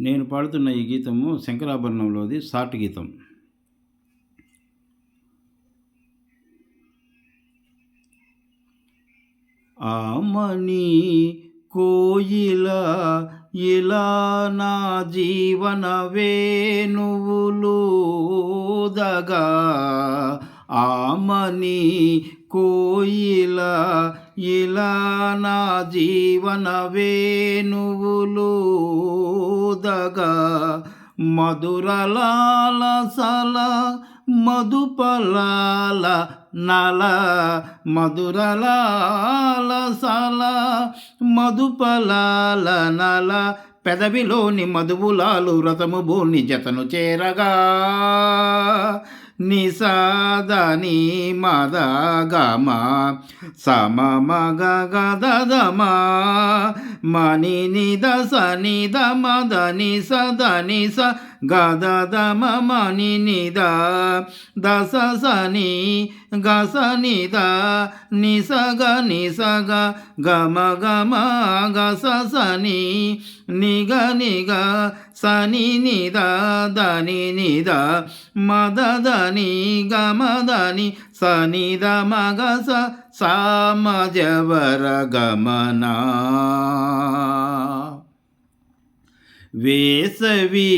నేను పాడుతున్న ఈ గీతము శంకరాభరణంలోది సాట్ గీతం. ఆమని కోయిల ఇలా నా జీవన వేణువులుదగా ఆమని కోయిల ఇలా నా జీవన వేణువులుదగా మధురలాల సల మధుపలాల నల మధురలాల సల మధుపలాల నల పెదవిలోని మధువులాలు రథము భూని జతను చేరగా. నిసాదని మద గమా సమ మగ గదమా మని నిద సని ద మద ని సద ని స గద దమ మని నిద దస సని గస నిద ని స గ ని స గ గమ గమ గస సని నిగ నిగ సని నిద దని నిద మదని దని గమదని సని ద మగ స సామజవర గమనా వేసవి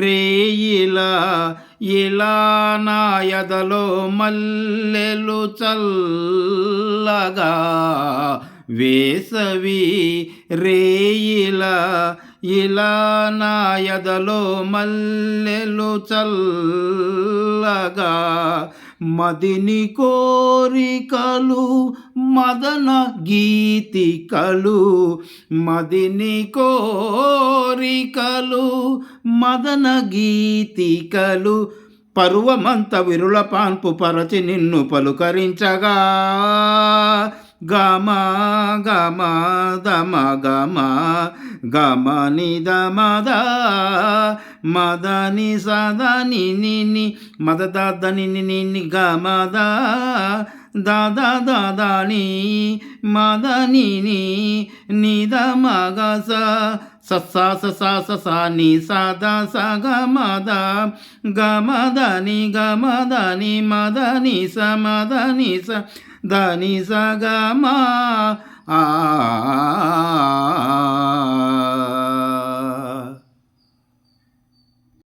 రేయిలా ఇలా నాయదలో మల్లెలు చల్లగా వేసవి రేయిలా ఇలా నాయదలో మల్లెలు చల్లగా మదిని కోరికలు మదన గీతికలు మదిని కోరికలు మదన గీతికలు. పరువమంత విరుల పాన్పు పరచి నిన్ను పలుకరించగా. గమ గమ దమ గమ గమ నిద మద మదని సదని నిని మద దాదని నిని గమద దాద దాదాని మదని నిద మగ స ససా ససా ససా ని సదా స గమద గమదని గమదని మదని స మదని స దని సగమా? ఆ